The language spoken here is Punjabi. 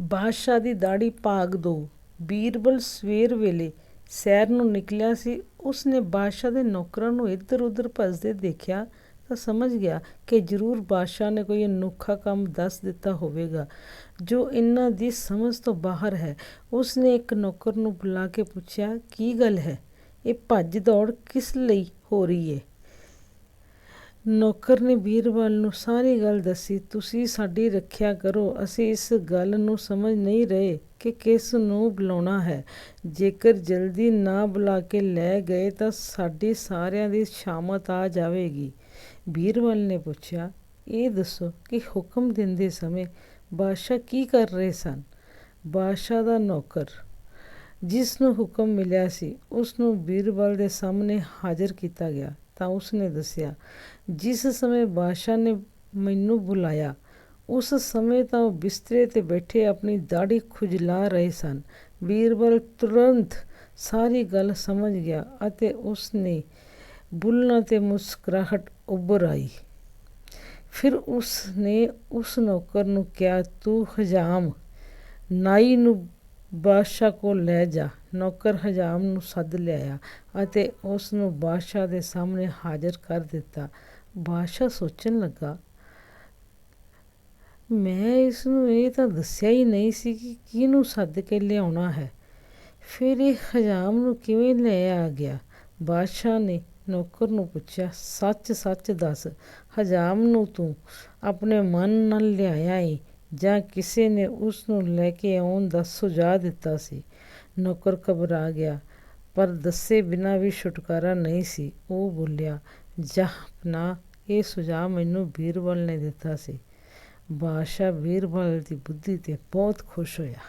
ਬਾਦਸ਼ਾਹ ਦੀ ਦਾੜ੍ਹੀ ਭਾਗ ਦੋ। ਬੀਰਬਲ ਸਵੇਰ ਵੇਲੇ ਸੈਰ ਨੂੰ ਨਿਕਲਿਆ ਸੀ ਉਸ ਨੇ ਬਾਦਸ਼ਾਹ ਦੇ ਨੌਕਰਾਂ ਨੂੰ ਇੱਧਰ ਉੱਧਰ ਭੱਜਦੇ ਦੇਖਿਆ ਤਾਂ ਸਮਝ ਗਿਆ ਕਿ ਜ਼ਰੂਰ ਬਾਦਸ਼ਾਹ ਨੇ ਕੋਈ ਅਨੋਖਾ ਕੰਮ ਦੱਸ ਦਿੱਤਾ ਹੋਵੇਗਾ। ਜੋ ਇਹਨਾਂ ਦੀ ਸਮਝ ਤੋਂ ਬਾਹਰ ਹੈ ਉਸ ਨੇ ਇੱਕ ਨੌਕਰ ਨੂੰ ਬੁਲਾ ਕੇ ਪੁੱਛਿਆ, ਕੀ ਗੱਲ ਹੈ? ਇਹ ਭੱਜ ਦੌੜ ਕਿਸ ਲਈ ਹੋ ਰਹੀ ਹੈ ਨੌਕਰ ਨੇ ਬੀਰਬਲ ਨੂੰ ਸਾਰੀ ਗੱਲ ਦੱਸੀ, ਤੁਸੀਂ ਸਾਡੀ ਰੱਖਿਆ ਕਰੋ। ਅਸੀਂ ਇਸ ਗੱਲ ਨੂੰ ਸਮਝ ਨਹੀਂ ਰਹੇ ਕਿ ਕਿਸ ਨੂੰ ਬੁਲਾਉਣਾ ਹੈ। ਜੇਕਰ ਜਲਦੀ ਨਾ ਬੁਲਾ ਕੇ ਲੈ ਗਏ ਤਾਂ ਸਾਡੀ ਸਾਰਿਆਂ ਦੀ ਸ਼ਾਮਤ ਆ ਜਾਵੇਗੀ। ਬੀਰਬਲ ਨੇ ਪੁੱਛਿਆ, ਇਹ ਦੱਸੋ ਕਿ ਹੁਕਮ ਦਿੰਦੇ ਸਮੇਂ ਬਾਦਸ਼ਾਹ ਕੀ ਕਰ ਰਹੇ ਸਨ? ਬਾਦਸ਼ਾਹ ਦਾ ਨੌਕਰ। ਜਿਸ ਨੂੰ ਹੁਕਮ ਮਿਲਿਆ ਸੀ, ਉਸ ਨੂੰ ਬੀਰਬਲ ਦੇ ਸਾਹਮਣੇ ਹਾਜ਼ਰ ਕੀਤਾ ਗਿਆ। ਤਾਂ ਉਸਨੇ ਦੱਸਿਆ, ਜਿਸ ਸਮੇਂ ਬਾਦਸ਼ਾਹ ਨੇ ਮੈਨੂੰ ਬੁਲਾਇਆ, ਉਸ ਸਮੇਂ ਤਾਂ ਉਹ ਬਿਸਤਰੇ 'ਤੇ ਬੈਠੇ ਆਪਣੀ ਦਾੜੀ ਖੁਜਲਾ ਰਹੇ ਸਨ। ਬੀਰਬਲ ਤੁਰੰਤ ਸਾਰੀ ਗੱਲ ਸਮਝ ਗਿਆ ਅਤੇ ਉਸਨੇ ਬੁੱਲ੍ਹਾਂ 'ਤੇ ਮੁਸਕਰਾਹਟ ਉੱਭਰ ਆਈ। ਫਿਰ ਉਸਨੇ ਉਸ ਨੌਕਰ ਨੂੰ ਕਿਹਾ, ਤੂੰ ਹਜਾਮ, ਨਾਈ ਨੂੰ ਬਾਦਸ਼ਾਹ ਕੋਲ ਲੈ ਜਾ। ਨੌਕਰ ਹਜਾਮ ਨੂੰ ਸੱਦ ਲਿਆਇਆ ਅਤੇ ਉਸ ਨੂੰ ਬਾਦਸ਼ਾਹ ਦੇ ਸਾਹਮਣੇ ਹਾਜ਼ਰ ਕਰ ਦਿੱਤਾ। ਬਾਦਸ਼ਾਹ ਸੋਚਣ ਲੱਗਾ, ਮੈਂ ਇਸ ਨੂੰ ਇਹ ਤਾਂ ਦੱਸਿਆ ਹੀ ਨਹੀਂ ਸੀ ਕਿ ਕਿਹਨੂੰ ਸੱਦ ਕੇ ਲਿਆਉਣਾ ਹੈ। ਫਿਰ ਇਹ ਹਜਾਮ ਨੂੰ ਕਿਵੇਂ ਲੈ ਆ ਗਿਆ? ਬਾਦਸ਼ਾਹ ਨੇ ਨੌਕਰ ਨੂੰ ਪੁੱਛਿਆ, ਸੱਚ ਸੱਚ ਦੱਸ, ਹਜਾਮ ਨੂੰ ਤੂੰ ਆਪਣੇ ਮਨ ਨਾਲ ਲਿਆਇਆ ਏ ਜਾਂ ਕਿਸੇ ਨੇ ਉਸ ਨੂੰ ਲੈ ਕੇ ਆਉਣ ਦਾ ਸੁਝਾਅ ਦਿੱਤਾ ਸੀ। ਨੌਕਰ ਘਬਰਾ ਗਿਆ, ਪਰ ਦੱਸੇ ਬਿਨਾਂ ਵੀ ਛੁਟਕਾਰਾ ਨਹੀਂ ਸੀ। ਉਹ ਬੋਲਿਆ ਜਹਾਂਪਨਾਹ ਇਹ ਸੁਝਾਅ ਮੈਨੂੰ ਬੀਰਬਲ ਨੇ ਦਿੱਤਾ ਸੀ। ਬਾਦਸ਼ਾਹ ਬੀਰਬਲ ਦੀ ਬੁੱਧੀ 'ਤੇ ਬਹੁਤ ਖੁਸ਼ ਹੋਇਆ।